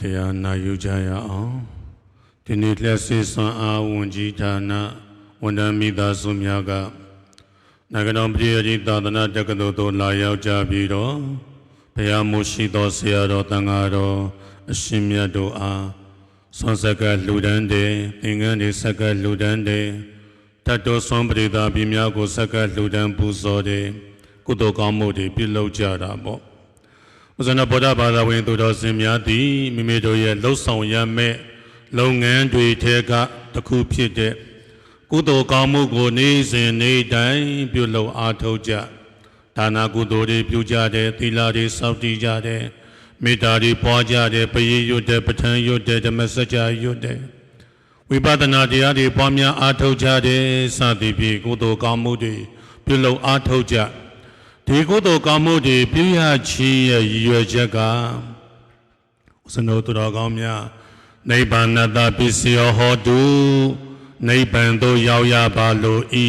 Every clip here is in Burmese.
နုမောဒနာတရားနာယူကြရအောင်ဒီနေ့လက်စေစွမ်းအားဝန်ကြီးဌာနဝန်ထမ်းမိသားစုများကနိုင်ငံတော်ပြည်ရေးသာသနာတက္ကသိုလ်သို့လာရောက်ကြပြီးတော့ဘုရားမို့ရှိသောဆရာတော်တန်ဃာတော်အရှင်မြတ်တို့အားဆွမ်းဆက်ကလူဒန်းတဲ့သင်္ကန်းတွေဆက်ကလူဒန်းတဲ့တတ်တော်ဆွမ်းပရိသတ်ပြည်များကိုဆက်ကလူဒန်းပူဇော်တဲ့ကုသိုလ်ကောင်းမှုတွေပြုလုပ်ကြတာပေါ့ ဥဇဏဗုဒ္ဓဘာသာဝင်သူတော်စင်များသည်မိမိတို့ရဲ့လှုပ်ဆောင်ရမယ့်လုပ်ငန်းတွေထဲကတစ်ခုဖြစ်တဲ့ကုသိုလ်ကောင်းမှုကိုနေ့စဉ်နေ့တိုင်းပြုလုပ်အားထုတ်ကြဒါနာကုသိုလ်တွေပြုကြတယ်သီလတွေစောင့်တည်ကြတယ်မေတ္တာတွေပွားကြတယ်ပရိရွတ်တယ်ပဋ္ဌာန်းရွတ်တယ်ဓမ္မစကြာရွတ်တယ်ဝိပဿနာတရားတွေပွားများအားထုတ်ကြတယ်စသည်ဖြင့်ကုသိုလ်ကောင်းမှုတွေပြုလုပ်အားထုတ်ကြ ဒီကုသိုလ်ကောင်းမှုတွေပြုရချီရဲ့ရည်ရွယ်ချက်ကဥစနောသူတော်ကောင်းများနိဗ္ဗာန်တပစ္စယောဟောတုနိဗ္ဗာန်သို့ရောက်ရပါလို့ဤ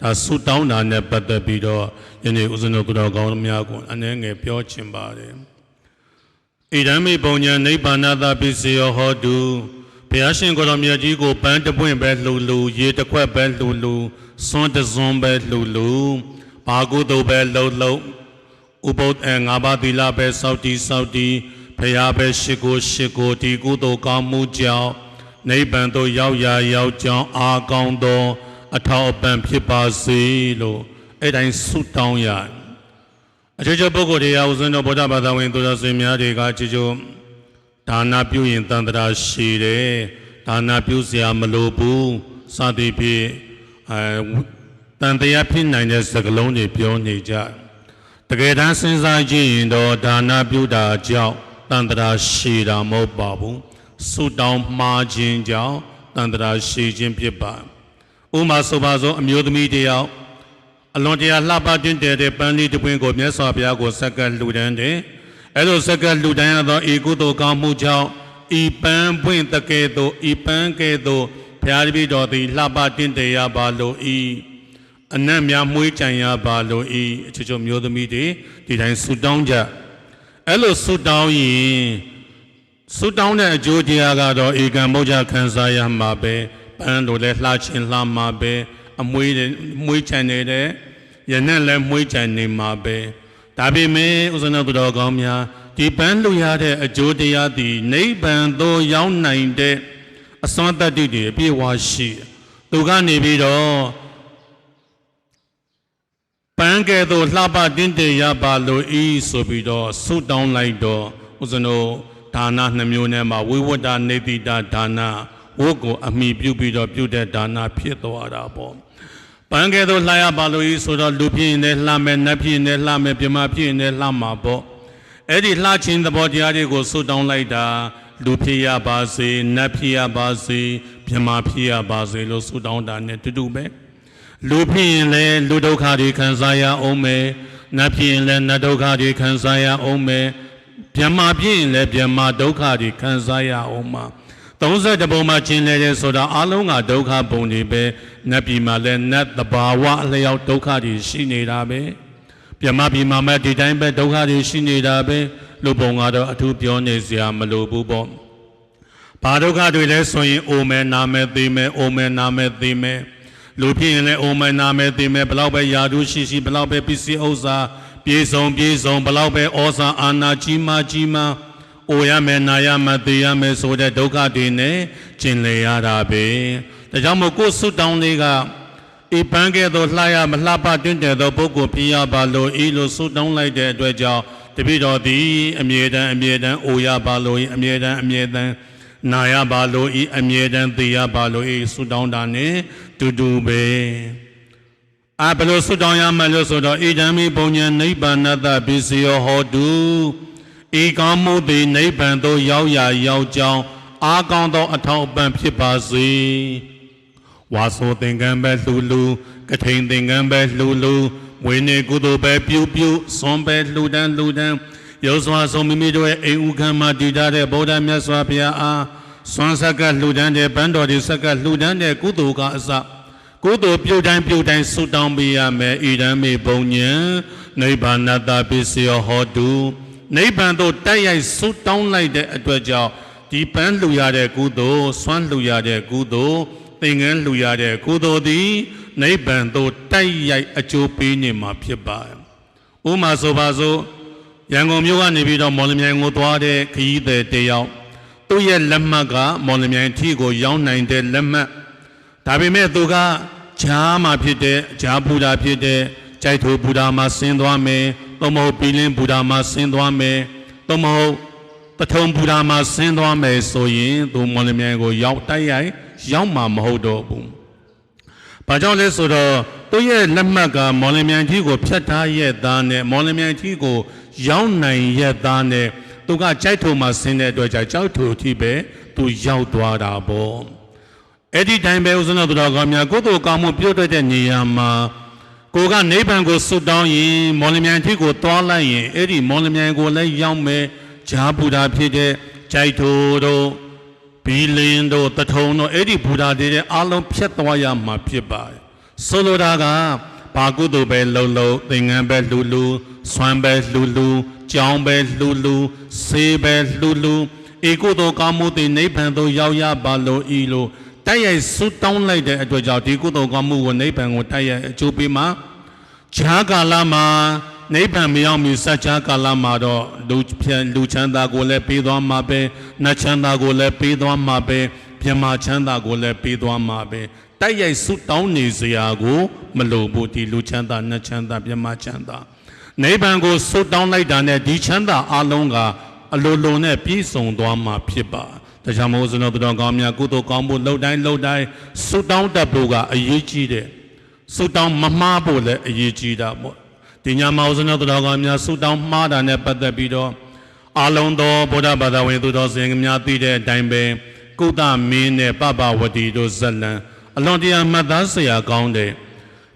ဒါဆုတောင်းတာနဲ့ပတ်သက်ပြီးတော့ယနေ့ဥစနောသူတော်ကောင်းများကိုအနည်းငယ်ပြောချင်ပါတယ်ဣဒံမိပုံညာနိဗ္ဗာန်တပစ္စယောဟောတုဘုရားရှင်ကိုယ်တော်မြတ်ကြီးကိုပန်းတပွင့်ပဲလှူလှူရေတစ်ခွက်ပဲလှူလှူစွန်းတစ်စွန်းပဲလှူလှူ ဘာကုသိုလ်ပဲလုံးလုံးဥပုတ်အငါးပါးသီလပဲစောင့်တည်စောင့်တည်ဖရာပဲရှိကိုရှိကိုဒီကုသိုလ်ကောင်းမှုကြောင့်နိဗ္ဗာန်သို့ရောက်ရာရောက်ကြောင်းအာကောင်းသော အထောက်အပံ့ဖြစ်ပါစေလို့အဲ့တိုင်းဆုတောင်းရအချို့ချို့ပုဂ္ဂိုလ်တွေအားဦးစွန်းတော်ဗုဒ္ဓဘာသာဝင်သူတော်စင်များတွေကချို့ချို့ဒါနပြုရင်တန်တရာရှိတယ်ဒါနပြုစရာမလိုဘူးစသည်ဖြင့်အဲ တန်တရားဖြစ်နိုင်တဲ့စကားလုံးတွေပြောနေကြတကယ်တမ်းစဉ်းစားကြည့်ရင်တော့ဒါနပြုတာကြောင့်တန်တရားရှိတာမဟုတ်ပါဘူးဆုတောင်းမှားခြင်းကြောင့်တန်တရားရှိခြင်းဖြစ်ပါဥမာဆိုပါစို့အမျိုးသမီးတယောက်အလွန်တရာလှပတင်တဲ့တဲ့ပန်းလေးတစ်ပွင့်ကိုမြတ်စွာဘုရားကိုဆက်ကပ်လှူဒန်းတယ်အဲလိုဆက်ကပ်လှူဒန်းရသောဤကုသိုလ်ကောင်းမှုကြောင့်ဤပန်းပွင့်တကယ်သို့ဤပန်းကဲ့သို့ဘုရားတပည့်တော်သည်လှပတင်တယ်ရပါလို့ဤ အနတ်များမွေးကြံရပါလို့ဤအချွတ်ချွတ်မျိုးသမီးတွေဒီတိုင်းဆူတောင်းကြအဲ့လိုဆူတောင်းရင်ဆူတောင်းတဲ့အကျိုးတရားကတော့ဧကံမုတ်ချခံစားရမှာပဲပန်းတို့လည်းလှချင်းလှမှာပဲအမွေးတွေမွေးချံနေတဲ့ရနဲ့လည်းမွေးချံနေမှာပဲဒါပေမဲ့ဥစ္စနသူတော်ကောင်းများဒီပန်းလှူရတဲ့အကျိုးတရားသည်နိဗ္ဗာန်သို့ရောက်နိုင်တဲ့အစွမ်းတတ္တိတွေအပြည့်အဝရှိတယ်သူကနေပြီးတော့ ပန်းကဲ့သို့လှပတင်းတည်ရပါလို့ဤဆိုပြီးတော့ဆုတောင်းလိုက်တော့ဥစ္စနောဒါနနှမျိုးနဲ့မှာဝိဝတ္တနေတိတဒါနဝတ်ကိုအမိပြုပြီးတော့ပြုတဲ့ဒါနဖြစ်သွားတာပေါ့ပန်းကဲ့သို့လှရပါလို့ဤဆိုတော့လူဖြစ်ရင်လည်းလှမယ်နတ်ဖြစ်ရင်လည်းလှမယ်ပြမဖြစ်ရင်လည်းလှမှာပေါ့အဲ့ဒီလှခြင်းသဘောတရားတွေကိုဆုတောင်းလိုက်တာလူဖြစ်ရပါစေနတ်ဖြစ်ရပါစေပြမဖြစ်ရပါစေလို့ဆုတောင်းတာနဲ့တူတူပဲ လူဖြစ်ရင်လည်းလူဒုက္ခတွေခံစားရအောင်မယ်နတ်ဖြစ်ရင်လည်းနတ်ဒုက္ခတွေခံစားရအောင်မယ်ဗျမဖြစ်ရင်လည်းဗျမဒုက္ခတွေခံစားရအောင်မှာ30ပုံမှာကျင်လေတဲ့ဆိုတာအလုံးကဒုက္ခပုံတွေပဲနတ်ပြည်မှာလည်းနတ်တဘာဝအလျောက်ဒုက္ခတွေရှိနေတာပဲဗျမပြည်မှာမှဒီတိုင်းပဲဒုက္ခတွေရှိနေတာပဲလူပုံကတော့အထူးပြောနေစရာမလိုဘူးပေါ့ဘာဒုက္ခတွေလဲဆိုရင်အိုမယ်နာမယ်သိမယ်အိုမယ်နာမယ်သိမယ် လူဖြစ်ရင်လည်းအိုမနာမယ်သိမယ်ဘလောက်ပဲယာတုရှိရှိဘလောက်ပဲပစ္စည်းဥစ္စာပြေဆုံးပြေဆုံးဘလောက်ပဲဩဇာအာဏာကြီးမားကြီးမားအိုရမယ်နာရမယ်သိရမယ်ဆိုတဲ့ဒုက္ခတွေနဲ့ကျင်လည်ရတာပဲဒါကြောင့်မို့ကိုယ်ဆုတောင်းလေးကဤပန်းကဲ့သို့လှရမလှပတင့်တယ်သောပုဂ္ဂိုလ်ဖြစ်ရပါလို့ဤလိုဆုတောင်းလိုက်တဲ့အတွက်ကြောင့်တပိတော်သည်အမြဲတမ်းအမြဲတမ်းအိုရပါလို့အမြဲတမ်းအမြဲတမ်း နာရပါလို့ဤအမြဲတမ်းသိရပါလို့ဤဆုတောင်းတာနဲ့တူတူပဲအဘယ်လိုဆုတောင်းရမလဲဆိုတော့ဣဒံမိပုံညာနိဗ္ဗာနတပစ္စယောဟောတုဤကောင်းမှုသည်နိဗ္ဗာန်သို့ရောက်ရာရောက်ကြောင်းအာကောင်းသောအထောက်အပံ့ဖြစ်ပါစေဝါဆိုသင်္ကန်းပဲလှူလှူကထိန်သင်္ကန်းပဲလှူလှူဝိနေကုသိုလ်ပဲပြုပြုစွန်ပဲလှူဒန်းလှူဒန်း ယောစွာဆုံးမိမိတို့ရဲ့အိမ်ဥခံမှာတည်ထားတဲ့ဗုဒ္ဓမြတ်စွာဘုရားအားစွန်ဆက်ကလှူဒန်းတဲ့ဗန်းတော်ဒီဆက်ကလှူဒန်းတဲ့ကုသိုလ်ကအစကုသိုလ်ပြုတိုင်းပြုတိုင်းဆုတောင်းပေးရမယ်ဣဒံမေပုံညံနိဗ္ဗာနတပစ္စယောဟောတုနိဗ္ဗာန်သို့တိုက်ရိုက်ဆူတောင်းလိုက်တဲ့အတွက်ကြောင့်ဒီပန်းလှူရတဲ့ကုသိုလ်ဆွမ်းလှူရတဲ့ကုသိုလ်သင်္ကန်းလှူရတဲ့ကုသိုလ်သည်နိဗ္ဗာန်သို့တိုက်ရိုက်အကျိုးပေးနေမှာဖြစ်ပါတယ်။ဥပမာဆိုပါစို့ ရန်ကုန်မြို့ကနေပြီးတော့မော်လမြိုင်ကိုသွားတဲ့ခရီးသည်တယောက်သူ့ရဲ့လက်မှတ်ကမော်လမြိုင်ထီကိုရောက်နိုင်တဲ့လက်မှတ်ဒါပေမဲ့သူကဂျားမှာဖြစ်တဲ့ဂျားဘူတာဖြစ်တဲ့ကြိုက်ထိုဘူတာမှာဆင်းသွားမယ်။သို့မဟုတ်ပီလင်းဘူတာမှာဆင်းသွားမယ်။သို့မဟုတ်ပထုံဘူတာမှာဆင်းသွားမယ်ဆိုရင်သူမော်လမြိုင်ကိုရောက်တိုက်ရိုက်ရောက်မှာမဟုတ်တော့ဘူး။ဘာကြောင့်လဲဆိုတော့သူရဲ့လက်မှတ်ကမော်လမြိုင်ကြီးကိုဖြတ်ထားရဲ့သားနဲ့မော်လမြိုင်ကြီးကို ရောက်နိုင်ရဲ့သားနဲ့သူကကြိုက်ထိုမှာဆင်းတဲ့အတွက်ကြောင့်ကြောက်ထိုအထိပဲသူရောက်သွားတာပေါ့။အဲ့ဒီတိုင်းပဲဦးဇင်းတော်သူတော်ကောင်းများကိုယ်တော်ကောင်းမှုပြုတ်တဲ့နေရာမှာကိုကနိဗ္ဗာန်ကိုဆုတောင်းရင်မော်လမြိုင်ထိကိုသွားလိုက်ရင်အဲ့ဒီမော်လမြိုင်ကိုလည်းရောက်မယ်ဂျာဘူတာဖြစ်တဲ့ဂျိုက်ထိုတို့ဘီလင်းတို့တထုံတို့အဲ့ဒီဘူတာတွေတဲ့အားလုံးဖြတ်သွားရမှာဖြစ်ပါတယ်ဆိုလိုတာက ဘာကုသိုလ်ပဲလှုပ်လှုပ်သင်္ကန်းပဲလှူလှူဆွမ်းပဲလှူလှူကြောင်းပဲလှူလှူဆေးပဲလှူလှူဧကုသိုလ်ကောင်းမှုတွေနိဗ္ဗာန်သို့ရောက်ရပါလို့ဤလို့တိုက်ရိုက်ဆုတောင်းလိုက်တဲ့အတွက်ကြောင့်ဒီကုသိုလ်ကောင်းမှုကိုနိဗ္ဗာန်ကိုတိုက်ရိုက်အကျိုးပေးမှာဈာကာလမှာနိဗ္ဗာန်မရောက်မီစัจ जा ကာလမှာတော့လူဖြန်လူချမ်းသာကိုလည်းပေးသွားမှာပဲနတ်ချမ်းသာကိုလည်းပေးသွားမှာပဲမြမချမ်းသာကိုလည်းပေးသွားမှာပဲ တိုက်ရိုက်ဆုတောင်းနေစရာကိုမလိုဘူးဒီလူချမ်းသာနတ်ချမ်းသာမြမချမ်းသာနိဗ္ဗာန်ကိုဆုတောင်းလိုက်တာနဲ့ဒီချမ်းသာအလုံးကအလိုလိုနဲ့ပြည့်စုံသွားမှာဖြစ်ပါတခြားမဟုတ်စနောသူတော်ကောင်းများကုသိုလ်ကောင်းဖို့လှုပ်တိုင်းလှုပ်တိုင်းဆုတောင်းတတ်ဖို့ကအရေးကြီးတယ်ဆုတောင်းမမှားဖို့လည်းအရေးကြီးတာပေါ့ဒီညမှာဦးစနောသူတော်ကောင်းများဆုတောင်းမှားတာနဲ့ပတ်သက်ပြီးတော့အာလုံးသောဗုဒ္ဓဘာသာဝင်သူတော်စင်များသိတဲ့အတိုင်းပဲကုသမင်းနဲ့ပပဝတီတို့ဇက်လံ အလွန်တရာမှတ်သားစရာကောင်းတယ်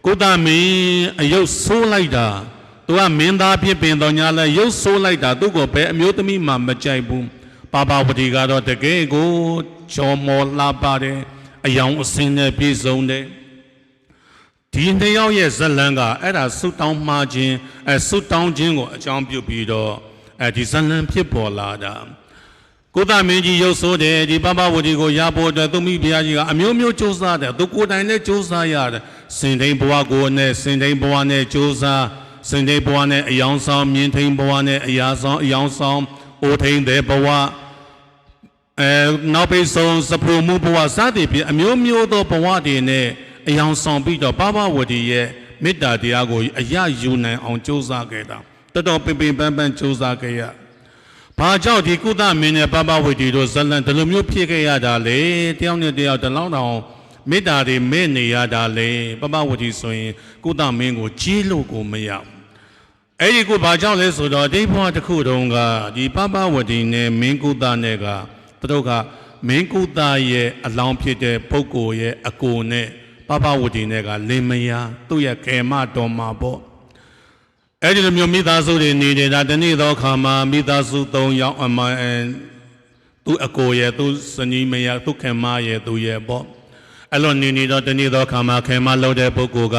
ကုသမင်းအယုတ်ဆိုးလိုက်တာသူကမင်းသားဖြစ်ပင်တော်ညာလဲရုပ်ဆိုးလိုက်တာသူ့ကိုပဲအမျိုးသမီးမှမကြိုက်ဘူးပါပါဝတီကတော့တကယ်ကိုချော်မော်လာပါတယ်အယောင်အစင်းနဲ့ပြည့်စုံတယ်ဒီနှစ်ယောက်ရဲ့ဇက်လန်းကအဲ့ဒါဆုတောင်းမှားခြင်းအဲဆုတောင်းခြင်းကိုအကြောင်းပြုပြီးတော့အဲဒီဇက်လန်းဖြစ်ပေါ်လာတာ ကိုသမင်းကြီးရုပ်ဆိုးတယ်ဒီပပဝတီကိုရဖို့အတွက်သူမိဘုရားကြီးကအမျိုးမျိုးစူးစမ်းတယ်သူကိုယ်တိုင်လည်းစူးစမ်းရတယ်စင်တိန်ဘဝကိုနဲ့စင်တိန်ဘဝနဲ့စူးစမ်းစင်တိန်ဘဝနဲ့အယောင်ဆောင်မြင်းထိန်ဘဝနဲ့အရာဆောင်အယောင်ဆောင်အိုထိန်တဲ့ဘဝအဲနောက်ပိတ်ဆုံးစပရမှုဘဝစသည်ဖြင့်အမျိုးမျိုးသောဘဝတွေနဲ့အယောင်ဆောင်ပြီးတော့ပပဝတီရဲ့မေတ္တာတရားကိုအရယူနိုင်အောင်ကြိုးစားခဲ့တာတော်တော်ပင်ပင်ပန်းပန်းကြိုးစားခဲ့ရ ဘာကြောင့်ဒီကုသမင်းနဲ့ပပဝတီတို့ဇလန်ဒီလိုမျိုးဖြစ်ခဲ့ရတာလေတယောက်နဲ့တယောက်တလောင်းတောင်မေတ္တာတွေမဲ့နေရတာလေပပဝတီဆိုရင်ကုသမင်းကိုကြီးလို့ကိုမရဘူးအဲ့ဒီကိုဘာကြောင့်လဲဆိုတော့ဒီဘဝတစ်ခုတုန်းကဒီပပဝတီနဲ့မင်းကုသနဲ့ကသူတို့ကမင်းကုသရဲ့အလောင်းဖြစ်တဲ့ပုဂ္ဂိုလ်ရဲ့အကိုနဲ့ပပဝတီနဲ့ကလင်မယားသူ့ရဲ့ခေမတော်မှာပေါ့ အဲ့ဒီလိုမျိုးမိသားစုတွေနေနေတာတနေ့သောအခါမှာမိသားစု၃ယောက်အမအဲသူ့အကိုရဲ့သူ့စနီးမယားသူ့ခေမရဲ့သူ့ရဲ့ပေါ့အဲ့လိုနေနေတော့တနေ့သောအခါမှာခေမလောက်တဲ့ပုဂ္ဂိုလ်က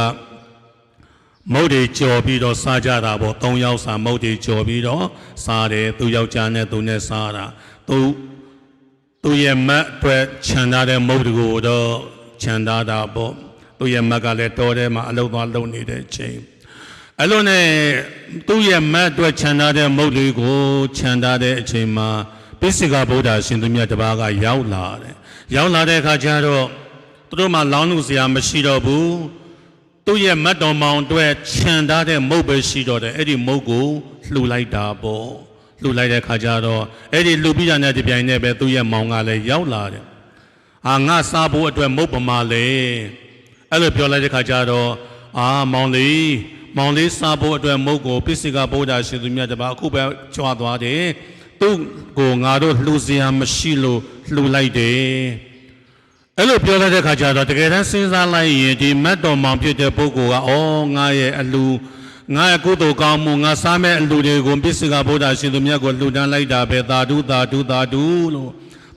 မုတ်တွေကြော်ပြီးတော့စားကြတာပေါ့၃ယောက်စာမုတ်တွေကြော်ပြီးတော့စားတယ်သူယောက်ျားနဲ့သူနဲ့စားတာသူသူရဲ့မတ်အတွက်ခြံထားတဲ့မုတ်တွေကိုတော့ခြံထားတာပေါ့သူရဲ့မတ်ကလည်းတော်ထဲမှာအလုတ်သွားလုံနေတဲ့ချိန် အဲ့လိုနဲ့သူ့ရဲ့မတ်အတွက်ခြံထားတဲ့မုတ်တွေကိုခြံထားတဲ့အချိန်မှာပိစိကဗုဒ္ဓရှင်သူမြတ်တစ်ပါးကရောက်လာတယ်ရောက်လာတဲ့အခါကျတော့သူတို့မှလောင်းလို့စရာမရှိတော့ဘူးသူ့ရဲ့မတ်တော်မောင်အတွက်ခြံထားတဲ့မုတ်ပဲရှိတော့တယ်အဲ့ဒီမုတ်ကိုလှူလိုက်တာပေါ့လှူလိုက်တဲ့ခါကျတော့အဲ့ဒီလှူပြီးတာနဲ့ဒီပြိုင်နဲ့ပဲသူ့ရဲ့မောင်ကလည်းရောက်လာတယ်အာငါစားဖို့အတွက်မုတ်ပမာလေအဲ့လိုပြောလိုက်တဲ့ခါကျတော့အာမောင်လေး မောင်လေးစားဖို့အတွက်မုတ်ကိုပိစိကဗုဒ္ဓရှင်သူမြတ်တပါအခုပဲကြွားသွားတယ်သူ့ကိုငါတို့လှူစရာမရှိလို့လှူလိုက်တယ်အဲ့လိုပြောလိုက်တဲ့ခါကျတော့တကယ်တမ်းစဉ်းစားလိုက်ရင်ဒီမတ်တော်မောင်ဖြစ်တဲ့ပုဂ္ဂိုလ်ကဩငါရဲ့အလူငါရဲ့ကုသိုလ်ကောင်းမှုငါစားမဲ့အလူတွေကိုပစ္စည်းကဗုဒ္ဓရှင်သူမြတ်ကိုလှူဒန်းလိုက်တာပဲသာဓုသာဓုသာဓုလို့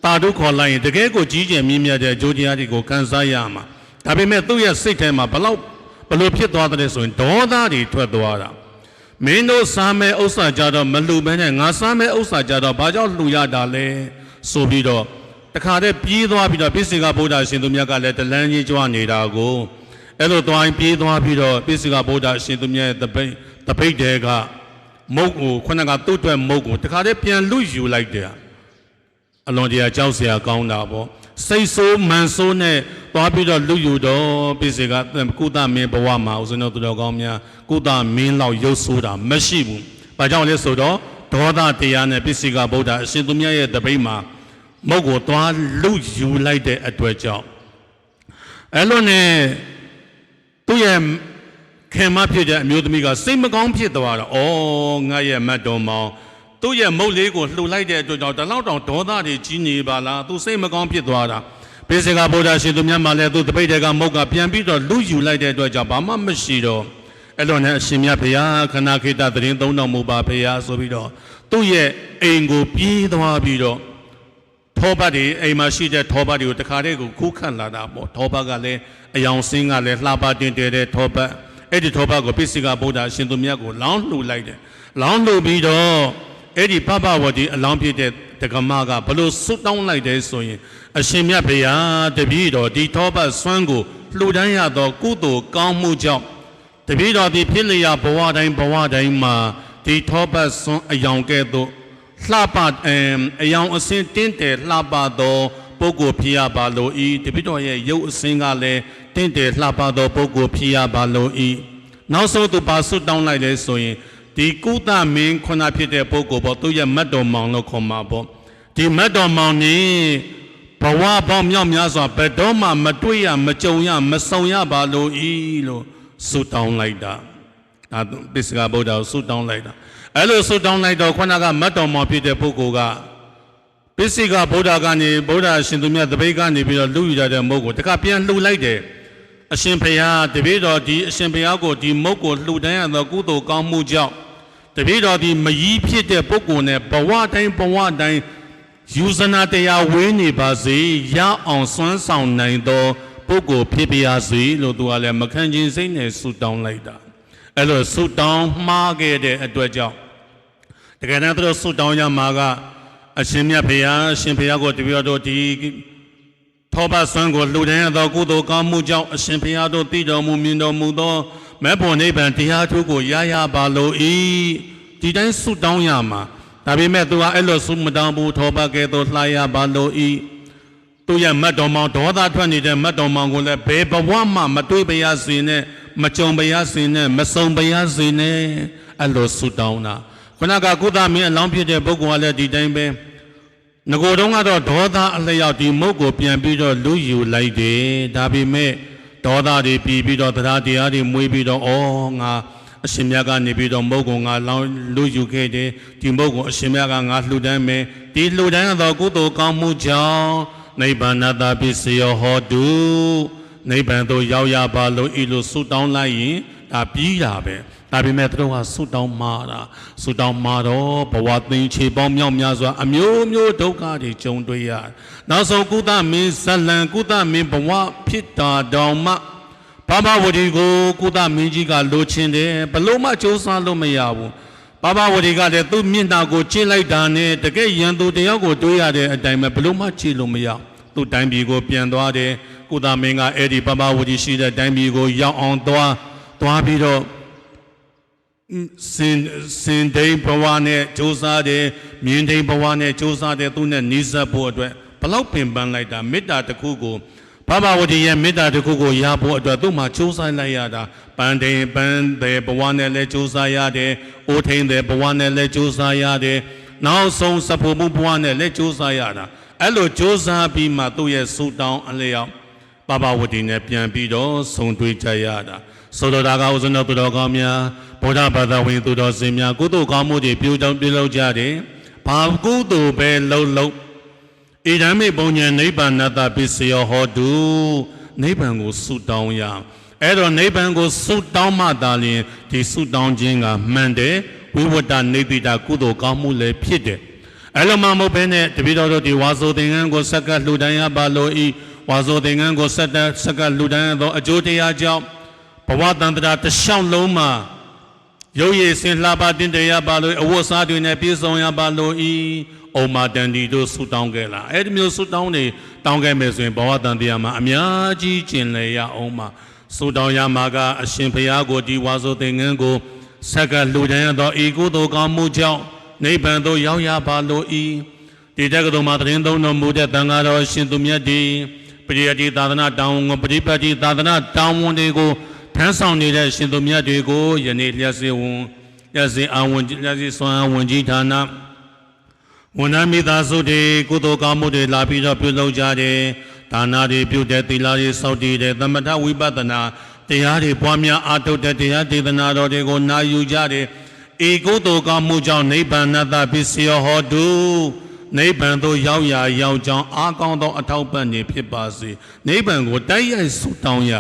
သာဓုခေါ်လိုက်ရင်တကယ်ကိုကြီးကျယ်မြင့်မြတ်တဲ့အကျိုးတရားတွေကိုခံစားရမှာဒါပေမဲ့သူ့ရဲ့စိတ်ထဲမှာဘလောက် ဘလို့ဖြစ်သွားတဲ့ဆိုရင်ဒေါသတွေထွက်သွားတာမင်းတို့စားမဲ့ဥစ္စာကြတော့မလှူဘဲနဲ့ငါစားမဲ့ဥစ္စာကြတော့ဘာကြောင့်လှူရတာလဲဆိုပြီးတော့တခါတည်းပြေးသွားပြီးတော့ပိစိကဗုဒ္ဓရှင်သူမြတ်ကလည်းတလန်းကြီးကြွနေတာကိုအဲ့လိုသွားရင်ပြေးသွားပြီးတော့ပိစိကဗုဒ္ဓရှင်သူမြတ်ရဲ့တပိတ်တပိတ်တဲကမုတ်ကိုခုနကသူ့အတွက်မုတ်ကိုတခါတည်းပြန်လူယူလိုက်တယ်အလွန်တရာကြောက်စရာကောင်းတာပေါ့ စိတ်ဆိုးမန်ဆိုးနဲ့သွားပြီးတော့လူယူတော့ပိစေကကုသမင်းဘဝမှာဦးဇင်းတို့သူတော်ကောင်းများကုသမင်းလောက်ရုပ်ဆိုးတာမရှိဘူး။ဘာကြောင့်လဲဆိုတော့ဒေါသတရားနဲ့ပိစေကဗုဒ္ဓအရှင်သူမြတ်ရဲ့တပိတ်မှာမုတ်ကိုသွားလူယူလိုက်တဲ့အတွက်ကြောင့်အဲ့လိုနဲ့သူ့ရဲ့ခင်မဖြစ်တဲ့အမျိုးသမီးကစိတ်မကောင်းဖြစ်သွားတော့ဩငါရဲ့မတ်တော်မောင် သူ့ရဲ့မုတ်လေးကိုလှူလိုက်တဲ့အတွက်ကြောင့်တလောက်တောင်ဒေါသတွေကြီးနေပါလားသူစိတ်မကောင်းဖြစ်သွားတာဘေစကဗုဒ္ဓရှင်သူမြတ်မှလည်းသူတပိတ်တွေကမုတ်ကပြန်ပြီးတော့လူယူလိုက်တဲ့အတွက်ကြောင့်ဘာမှမရှိတော့အဲ့လိုနဲ့အရှင်မြတ်ဘုရားခဏခိတသတင်းသုံးတော်မူပါဘုရားဆိုပြီးတော့သူ့ရဲ့အိမ်ကိုပြေးသွားပြီးတော့ထောပတ်တွေအိမ်မှာရှိတဲ့ထောပတ်တွေကိုတခါတည်းကိုခုခံလာတာပေါ့ထောပတ်ကလည်းအယောင်စင်းကလည်းလှပတင်တယ်တဲ့ထောပတ်အဲ့ဒီထောပတ်ကိုပိစိကဗုဒ္ဓရှင်သူမြတ်ကိုလောင်းလှူလိုက်တယ်လောင်းလှူပြီးတော့ အဲ့ဒီပပဝတိအလောင်းဖြစ်တဲ့တက္ကမကဘလို့ဆွတ်တောင်းလိုက်တယ်ဆိုရင် အရှင်မြတ်ဗျာတပည့်တော်ဒီထောပတ်ဆွမ်းကိုလှူဒန်းရသောကုသိုလ်ကောင်းမှုကြောင့်တပည့်တော်ဒီဖြစ်လျာဘဝတိုင်းဘဝတိုင်းမှာဒီထောပတ်ဆွမ်းအယောင်ကဲ့သို့လှပအမ်အယောင်အစင်းတင်းတယ်လှပသောပုဂ္ဂိုလ်ဖြစ်ရပါလို့ဤတပည့်တော်ရဲ့ရုပ်အစင်းကလည်းတင်းတယ်လှပသောပုဂ္ဂိုလ်ဖြစ်ရပါလို့ဤနောက်ဆုံးသူပါဆွတ်တောင်းလိုက်လဲဆိုရင် ဒီကုသမင်းခုနဖြစ်တဲ့ပုဂ္ဂိုလ်ပေါ့သူရဲ့မတ်တော်မောင်လို့ခေါ်မှာပေါ့ဒီမတ်တော်မောင်နေဘဝပေါင်းမြောက်များစွာဘယ်တော့မှမတွေ့ရမကြုံရမဆုံရပါလို့ဤလို့ဆုတောင်းလိုက်တာဒါပစ္စကဗုဒ္ဓကိုဆုတောင်းလိုက်တာအဲ့လိုဆုတောင်းလိုက်တော့ခုနကမတ်တော်မောင်ဖြစ်တဲ့ပုဂ္ဂိုလ်ကပစ္စည်းကဗုဒ္ဓကနေဗုဒ္ဓရှင်သူမြတ်တပိတ်ကနေပြီးတော့လူယူကြတဲ့မုတ်ကိုတခါပြန်လှူလိုက်တယ် အရှင်ဘုရားတပည့်တော်ဒီအရှင်ဘုရားကိုဒီမုတ်ကိုလှူဒန်းရသောကုသိုလ်ကောင်းမှုကြောင့်တပည့်တော်ဒီမယီးဖြစ်တဲ့ပုဂ္ဂိုလ်နဲ့ဘဝတိုင်းဘဝတိုင်းယူဇနာတရားဝင်းနေပါစေရအောင်စွမ်းဆောင်နိုင်သောပုဂ္ဂိုလ်ဖြစ်ပါစေလို့သူကလည်းမခံချင်းစိတ်နဲ့ဆုတောင်းလိုက်တာအဲ့လိုဆုတောင်းမှားခဲ့တဲ့အတွက်ကြောင့်တကယ်တမ်းသူတို့ဆုတောင်းရမှာကအရှင်မြတ်ဘုရားအရှင်ဘုရားကိုတပည့်တော်ဒီ ထောပဆွမ်းကိုလှူဒန်းရသောကုသိုလ်ကောင်းမှုကြောင့်အရှင်ဘုရားတို့တည်တော်မူမြင်တော်မူသောမဲ့ဖို့နိဗ္ဗာန်တရားထုကိုရရပါလို့ဤဒီတိုင်းဆုတောင်းရမှာဒါပေမဲ့သူကအဲ့လိုဆုမတောင်းဘူးထောပကဲ့သို့လှရပါလို့ဤသူရဲ့မတ်တော်မောင်ဒေါသထွက်နေတဲ့မတ်တော်မောင်ကိုလည်းဘယ်ဘဝမှမတွေးပါရစေနဲ့မကြုံပါရစေနဲ့မစုံပါရစေနဲ့အဲ့လိုဆုတောင်းတာခုနကကုသမင်းအလောင်းဖြစ်တဲ့ပုဂ္ဂိုလ်ကလည်းဒီတိုင်းပဲ ငကိုတုံးကတော့ဒေါသအလျောက်ဒီမုတ်ကိုပြန်ပြီးတော့လူယူလိုက်တယ်ဒါပေမဲ့ဒေါသတွေပြီးပြီးတော့တရားတရားတွေမွေးပြီးတော့ဩငါအရှင်မြတ်ကနေပြီးတော့မုတ်ကိုငါလောင်းလူယူခဲ့တယ်ဒီမုတ်ကိုအရှင်မြတ်ကငါလှူဒန်းမယ်ဒီလှူဒန်းရသောကုသိုလ်ကောင်းမှုကြောင့်နိဗ္ဗာန်တပစ္စယောဟောတုနိဗ္ဗာန်သို့ရောက်ရပါလို့ဤလိုဆုတောင်းလိုက်ရင်ဒါပြီးတာပဲ ဒါပေမဲ့သူတို့ကဆုတောင်းမှာတာဆုတောင်းမှာတော့ဘဝသိင်ချေပေါင်းမြောက်များစွာအမျိုးမျိုးဒုက္ခတွေကြုံတွေ့ရတယ်နောက်ဆုံးကုသမင်းဇလံကုသမင်းဘဝဖြစ်တာတောင်မှဘာဘဝတီကိုကုသမင်းကြီးကလိုချင်တယ်ဘလို့မှစူးစမ်းလို့မရဘူးဘာဘဝတီကလည်းသူ့မျက်နှာကိုကျင့်လိုက်တာနဲ့တကယ်ရန်သူတယောက်ကိုတွေးရတဲ့အတိုင်းပဲဘလို့မှကြည့်လို့မရသူ့တိုင်းပြည်ကိုပြန်သွားတယ်ကုသမင်းကအဲ့ဒီဘာဘဝတီရှိတဲ့တိုင်းပြည်ကိုရောက်အောင်သွားသွားပြီးတော့ စင်စင်ဒိန်ဘဝနဲ့စူးစားတယ်မြင်းဒိန်ဘဝနဲ့စူးစားတယ်သူနဲ့နီးစပ်ဖို့အတွက်ဘလောက်ပင်ပန်းလိုက်တာမေတ္တာတစ်ခုကိုဘဘဝတီရဲ့မေတ္တာတစ်ခုကိုရဖို့အတွက်သူ့မှာစူးစားလိုက်ရတာပန်းဒိန်ပန်းတဲ့ဘဝနဲ့လည်းစူးစားရတယ်အိုးထိန်တဲ့ဘဝနဲ့လည်းစူးစားရတယ်နောက်ဆုံးစဖို့မှုဘဝနဲ့လည်းစူးစားရတာအဲ့လိုစူးစားပြီးမှသူ့ရဲ့ဆူတောင်းအလျောက်ပပဝတီနဲ့ပြန်ပြီးတော့ဆုံတွေ့ကြရတာ ဆိုတော့ဒါကဥစဉ်တော်သူတော်ကောင်းများဗုဒ္ဓဘာသာဝင်သူတော်စင်များကုသိုလ်ကောင်းမှုတွေပြုကြောင်းပြုလုပ်ကြတယ်။ဘာကုသိုလ်ပဲလုပ်လုပ်ဣဒံမေပုံညာနိဗ္ဗာန်တပစ္စယောဟောတုနိဗ္ဗာန်ကိုဆုတောင်းရအဲ့တော့နိဗ္ဗာန်ကိုဆုတောင်းမှသာလျှင်ဒီဆုတောင်းခြင်းကမှန်တယ်ဝိဝတ္တနေတိတာကုသိုလ်ကောင်းမှုလည်းဖြစ်တယ်။အဲ့လိုမှမဟုတ်ဘဲနဲ့တပည့်တော်တို့ဒီဝါဆိုသင်္ကန်းကိုဆက်ကပ်လှူဒန်းရပါလို့ဤဝါဆိုသင်္ကန်းကိုဆက်တက်ဆက်ကပ်လှူဒန်းရသောအကျိုးတရားကြောင့် ဘဝတန်တရာတစ်လျှောက်လုံးမှာရုပ်ရည်စင်လှပတင်တရားပါလို့အဝတ်စားတွေနဲ့ပြည့်စုံရပါလို့ဤအုံမာတန်ဒီတို့ဆူတောင်းခဲ့လားအဲ့ဒီမျိုးဆူတောင်းနေတောင်းခဲ့မယ်ဆိုရင်ဘဝတန်တရားမှာအများကြီးကျင်လည်ရအောင်မှာဆူတောင်းရမှာကအရှင်ဘုရားကိုဒီဝါဆိုသင်္ကန်းကိုဆက်ကလှူဒန်းရသောဤကုသိုလ်ကောင်းမှုကြောင့်နိဗ္ဗာန်သို့ရောက်ရပါလို့ဤဒီတက္ကသိုလ်မှာတရင်သုံးတော်မူတဲ့တန်ဃာတော်ရှင်သူမြတ်ဒီပရိယတိသာသနာတောင်းဝန်ပရိပတ်တိသာသနာတောင်းဝန်တွေကို ထမ်းဆောင်နေတဲ့ရှင်သူမြတ်တွေကိုယနေ့လျှက်စေဝန်လျှက်စေအဝန်လျှက်စေဆွမ်းဝန်ကြီးဌာနဝန်ထမ်းမိသားစုတွေကုသိုလ်ကောင်းမှုတွေလာပြီးတော့ပြုလုပ်ကြတယ်ဒါနာတွေပြုတဲ့သီလတွေစောင့်တည်တဲ့သမထဝိပဿနာတရားတွေပွားများအားထုတ်တဲ့တရားဒေသနာတော်တွေကိုနာယူကြတယ်ဧကုသိုလ်ကောင်းမှုကြောင့်နိဗ္ဗာန်တပစ္စယောဟောတုနိဗ္ဗာန်သို့ရောက်ရာရောက်ကြောင်းအားကောင်းသောအထောက်ပံ့နေဖြစ်ပါစေနိဗ္ဗာန်ကိုတိုက်ရိုက်ဆုတောင်းရ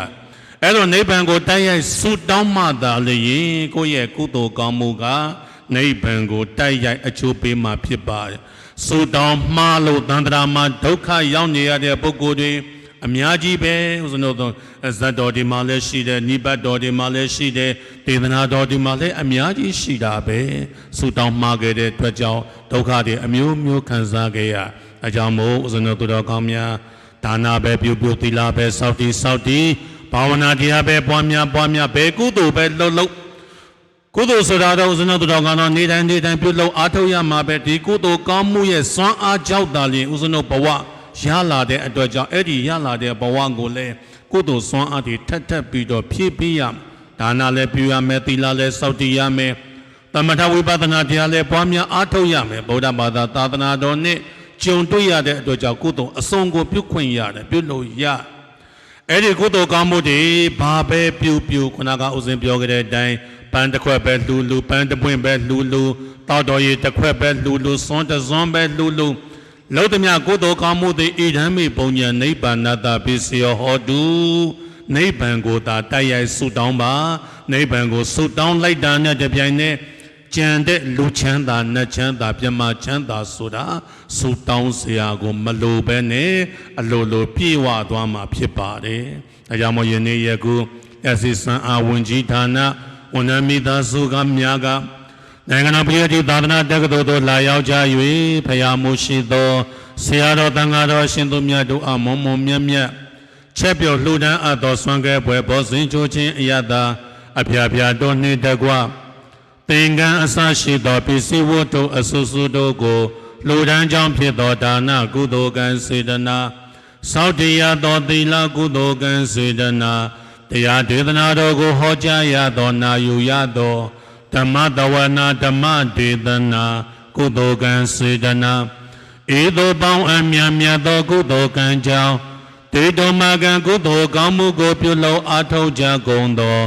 အဲ့တော့နိဗ္ဗာန်ကိုတိုက်ရိုက်ဆုတောင်းမှသာလေကိုယ့်ရဲ့ကုသိုလ်ကောင်းမှုကနိဗ္ဗာန်ကိုတိုက်ရိုက်အကျိုးပေးမှဖြစ်ပါတယ်ဆုတောင်းမှားလို့တန်ត្រာမှာဒုက္ခရောက်နေရတဲ့ပုဂ္ဂိုလ်တွေအများကြီးပဲဥစ္စနောသောဇတ်တော်ဒီမှာလည်းရှိတယ်နိဗ္ဗတ်တော်ဒီမှာလည်းရှိတယ်ဒေသနာတော်ဒီမှာလည်းအများကြီးရှိတာပဲဆုတောင်းမှားခဲ့တဲ့အတွက်ကြောင့်ဒုက္ခတွေအမျိုးမျိုးခံစားခဲ့ရအကြောင်းမို့ဥစ္စနောသူတော်ကောင်းများဒါနာပဲပြုပြုသီလပဲစောင့်တည်စောင့်တည် ဘာဝနာတရားပဲပွားများပွားများပဲကုသိုလ်ပဲလှုပ်လှုပ်ကုသိုလ်ဆိုတာတော့ဥစ္စနောသူတော်ကောင်းတော်နေတိုင်းနေတိုင်းပြုလုပ်အားထုတ်ရမှာပဲဒီကုသိုလ်ကောင်းမှုရဲ့စွမ်းအားကြောင့်သာလျှင်ဥစ္စနောဘဝရလာတဲ့အတွက်ကြောင့်အဲ့ဒီရလာတဲ့ဘဝကိုလည်းကုသိုလ်စွမ်းအားတွေထက်ထက်ပြီးတော့ဖြည့်ပေးရဒါနလည်းပြုရမယ်သီလလည်းစောင့်တည်ရမယ်သမထဝိပဿနာတရားလည်းပွားများအားထုတ်ရမယ်ဗုဒ္ဓဘာသာသာသနာတော်နဲ့ကြုံတွေ့ရတဲ့အတွက်ကြောင့်ကုသိုလ်အစုံကိုပြုခွင့်ရတယ်ပြုလို့ရ အဲ့ဒီကုသိုလ်ကောင်းမှုတွေဘာပဲပြုပြုခုနကဥစဉ်ပြောခဲ့တဲ့အတိုင်းပန်းတစ်ခွက်ပဲလှူလှူပန်းတစ်ပွင့်ပဲလှူလှူတောက်တော်ရည်တစ်ခွက်ပဲလှူလှူစွန်းတစ်စွန်းပဲလှူလှူလောတမြကုသိုလ်ကောင်းမှုတွေဣဒံမိပုံညာနိဗ္ဗာန်တပစ္စယောဟောတုနိဗ္ဗာန်ကိုသာတိုက်ရိုက်ဆုတောင်းပါနိဗ္ဗာန်ကိုဆုတောင်းလိုက်တာနဲ့တပြိုင်နက် ကြံတဲ့လူချမ်းသာနတ်ချမ်းသာပြမချမ်းသာဆိုတာဆုတောင်းစရာကို မလိုပဲနဲ့အလိုလိုပြေဝသွားမှာဖြစ်ပါတယ်။ဒါကြောင့်မို့ယနေ့ယခုအစီစံအာဝန်ကြီးဌာနဝန်ထမ်းမိသားစုကများကနိုင်ငံတော်ပြည်တိသာသနာတက္ကသိုလ်သို့လာရောက်ကြ၍ဖရာမိုးရှိသောဆရာတော်တန်ဃာတော်ရှင်သူမြတ်တို့အမွန်မွန်မြတ်မြတ်ချက်ပြောလှူဒန်းအပ်သောဆွမ်းကဲပွဲဘောဇင်ချိုချင်းအယတာအဖျားဖျားတော်နှင့်တကွ သင်္ကန်းအစရှိသောပစ္စည်းဝတ္ထုအဆုစုတို့ကိုလှူဒန်းကြောင်းဖြစ်သောဒါနကုသိုလ်ကံစေတနာသောတရားသောသီလကုသိုလ်ကံစေတနာတရားဒေသနာတော်ကိုဟောကြားရသောနာယူရသောဓမ္မတဝနာဓမ္မဒေသနာကုသိုလ်ကံစေတနာဧသောပေါင်းအမြတ်မြတ်သောကုသိုလ်ကံကြောင့်တေတောမကံကုသိုလ်ကောင်းမှုကိုပြုလုပ်အားထုတ်ကြကုန်သော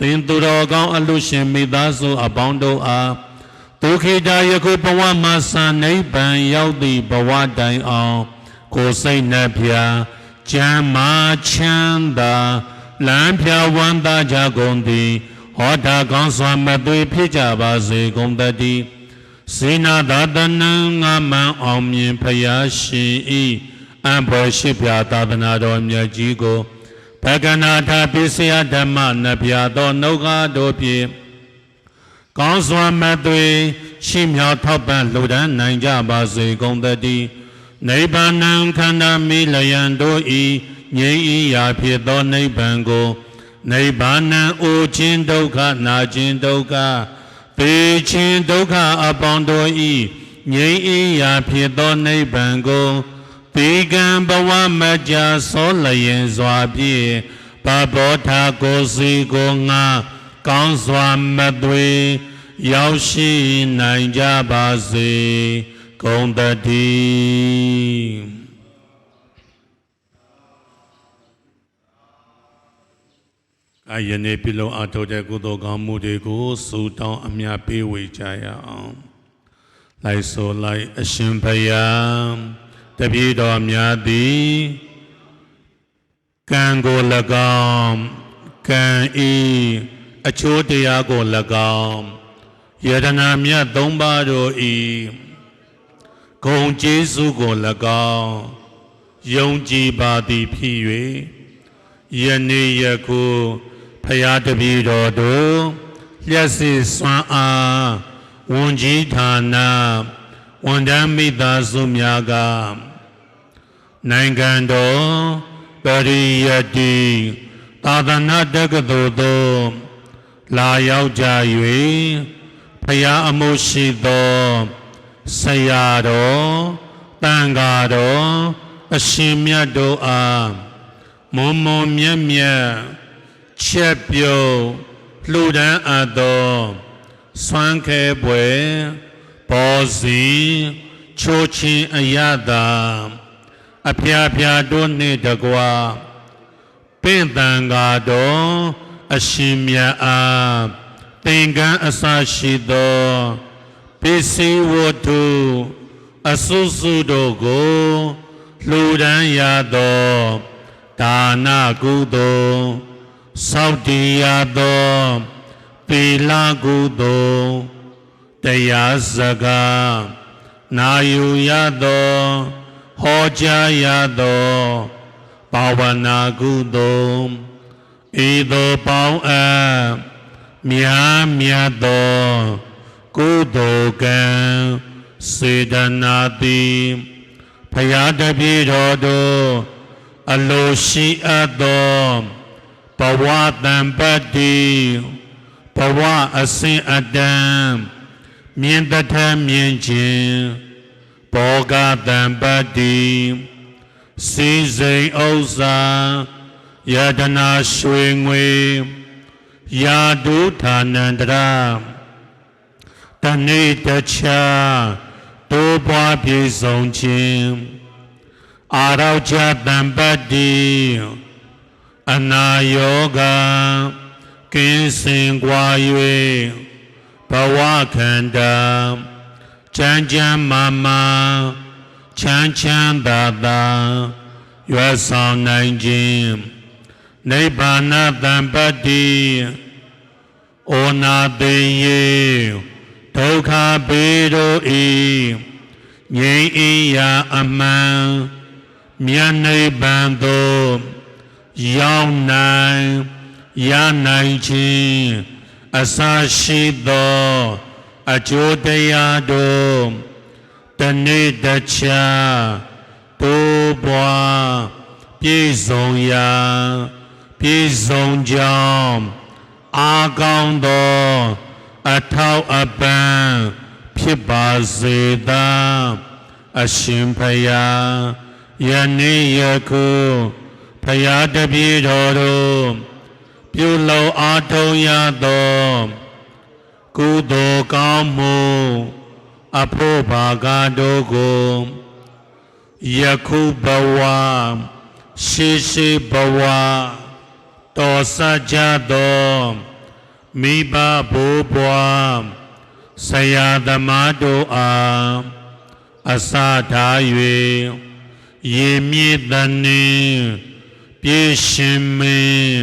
သင်သူတော်ကောင်းအလူရှင်မိသားစုအပေါင်းတို့အားဒုခိတာယခုဘဝမှာစံနိဗ္ဗာန်ရောက်သည့်ဘဝတိုင်အောင် ကိုယ်စိတ်နှပြကျမ်းမာချမ်းသာလမ်းဖြာဝမ်းသာကြကုန်သည်ဟောတာကောင်းစွာမသွေဖြစ်ကြပါစေကုန်တည်းစေနာသာတနံငါမန်အောင်မြင်ဖယားရှင်ဤအံဘောရှိပြသာသနာတော်မြတ်ကြီးကို ဘဂနာထာပိစယဓမ္မနဗျာသောနှုတ်ကားတို့ဖြင့်ကောင်းစွာမသွေရှိမြောက်ထောက်ပံ့လှူဒန်းနိုင်ကြပါစေကုန်တည်းနိဗ္ဗာန်ခန္ဓာမိလယံတို့ဤငြိမ်းဤရာဖြစ်သောနိဗ္ဗာန်ကိုနိဗ္ဗာန်အိုခြင်းဒုက္ခနာခြင်းဒုက္ခပေခြင်းဒုက္ခအပေါင်းတို့ဤငြိမ်းအေးရာဖြစ်သောနိဗ္ဗာန်ကို ပေကံဘဝမကြသောလျင်စွာဖြင့်ဘဘောထာကိုစီကိုငါကောင်းစွာမသွေရောက်ရှိနိုင်ကြပါစေကုန်တည်းအယနေ့ပြုလုပ်အထောက်တဲ့ကုသိုလ်ကောင်းမှုတွေကိုစုတောင်းအမြတ်ပေးဝေကြရအောင်လိုက်ဆိုလိုက်အရှင်ဘုရား တပည့်တော်များသည်ကံကို၎င်းကံဤအချိုးတရားကို၎င်းယတနာမြတ်သုံးပါးတို့ဤဂုံကျေးဇူးကို၎င်းယုံကြည်ပါသည်ဖြစ်၍ယနေ့ယခုဖရာတပည့်တော်တို့လျက်စီစွမ်းအားဝန်ကြီးဌာနဝန်ထမ်းမိသားစုများက နိုင်ငံတော်ပရိယတ္တိသာသနာတက္ကသိုလ်သို့လာရောက်ကြ၍ဖရာအမှုရှိသောဆရာတော်တန်ဃာတော်အရှင်မြတ်တို့အားမွန်မွန်မြတ်မြတ်ချက်ပြုတ်လှူဒန်းအပ်သောဆွမ်းခဲပွဲဘောစီချိုးချင်းအယတာ အဖျားဖျားတို့နှင့်တကွာပင့်တန်ဃာတော်အရှင်မြတ်အားသင်္ကန်းအစရှိသောပစ္စည်းဝတ္ထုအဆုစုတို့ကိုလှူဒန်းရသောဒါနကုသိုလ်စောင့်တည်ရသောသီလကုသိုလ်တရားစကားနာယူရသော ဟောကြားရသောဘာဝနာကုသိုလ်ဤသို့ပေါင်းအပ်မြားမြတ်သောကုသိုလ်ကံစေတနာတိဖယားတပည့်တော်တို့အလိုရှိအပ်သောဘဝတံပတ္တိဘဝအစဉ်အတန်မြင်တထမြင်ခြင်း ဘောဂတံပတ္တိစီစိန်ဥစ္စာယတနာရွှေငွေယာဒုဌာနန္တရာတနေ့တခြားတိုးပွားပြေဆုံးခြင်းအာရောချတံပတ္တိအနာယောဂကင်းစင်ကွာ၍ဘဝခန္ဓာ ချမ်းချမ်းမာမာချမ်းချမ်းသာသာရွယ်ဆောင်နိုင်ခြင်းနိဗ္ဗာန်တံပတ္တိဩနာတိယေဒုက္ခပေတို့ဤငြိမ်းအေးရာအမှန်မြတ်နိဗ္ဗာန်သို့ရောက်နိုင်ရနိုင်ခြင်းအစရှိသော အကျိုးတရားတို့တနေ့တခြားတိုးပွားပြည့်စုံရာပြည့်စုံကြောင်းအာကောင်းသောအထောက်အပံ့ဖြစ်ပါစေသာအရှင်ဖယားယနေ့ယခုဖယားတပည့်တော်တို့ပြုလုံအားထုတ်ရသော ကုသိုလ်ကောင်းမှုအဖို့ဘာကတို့ကိုယခုဘဝရှိရှိဘဝတော်စကြသောမိဘဘိုးဘွားဆရာသမားတို့အားအစထား၍ရေမြေတန်နှင်းပြေရှင်မင်း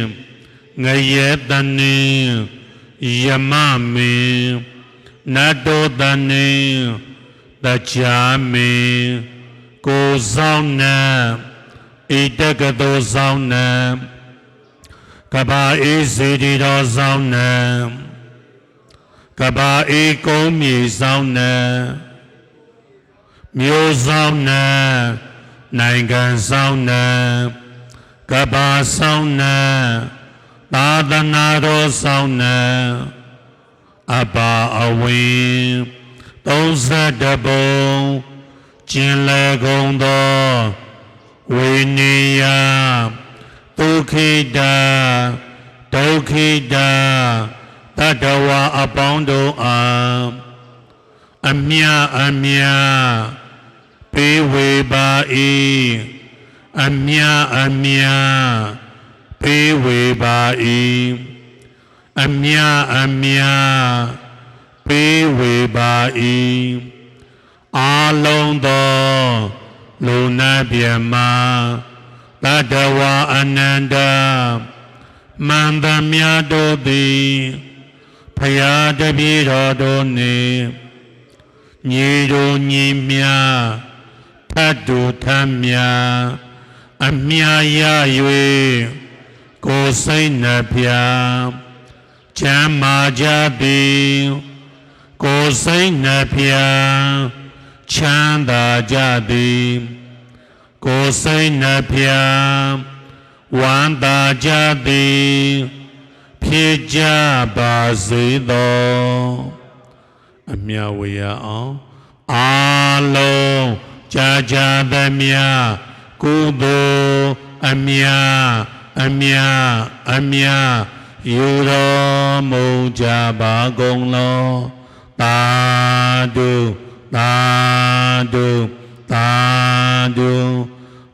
ငရဲတန်နှင်း ယမမင်းနတ်တော်တန်နှင်းတကြမင်းကိုဆောင်နံဣတကတောဆောင်နံကဘာအေးစေတီတော်ဆောင်နံကဘာအေးကုန်းမြေဆောင်နံမျိုးဆောင်နံနိုင်ငံဆောင်နံကဘာဆောင်နံ သာသနာတော်ဆောင်နံအပါအဝင်32ပုံကျင်လေကုန်သောဝိနိယဒုခိတာဒုခိတာတတဝအပေါင်းတို့အားအမြအမြပေးဝေပါ၏အမြအမြ ပေးဝေပါ၏အမြအမြပေးဝေပါ၏အာလုံးသောလူနာပြမတတဝအနန္တမန္တမြတ်တို့သည်ဖယားတပည့်တော်တို့နှင့်ညီတို့ညီမြထတ်တူထမ်းမြအမြရ၍ ကိုယ်စိတ်နှပြချမ်းမာကြသည်ကိုယ်စိတ်နှဖျားချမ်းသာကြသည်ကိုယ်စိတ်နှဖျားဝမ်းသာကြသည်ဖြစ်ကြပါစေသောအမြဝေရအောင်အာလုံးကြာကြာသမျှကုသိုလ်အမြ အမြအမြယူတော်မူကြပါကုန်လောတာတုတာတုတာတု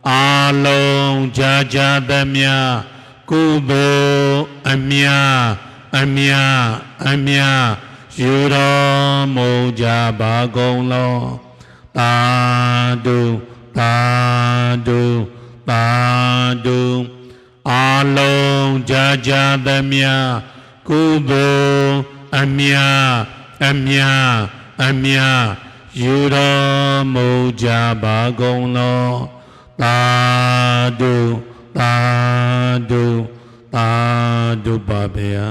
အာလုံးကြာကြာသမျှကုသိုလ်အမြအမြအမြယူတော်မူကြပါကုန်လောတာတုတာတုတာတု အာလုံးကြာကြာသမျှကုသိုလ်အမြအမြအမြယူတော်မူကြပါကုန်လောတာတုတာတုတာတုပါဗျာ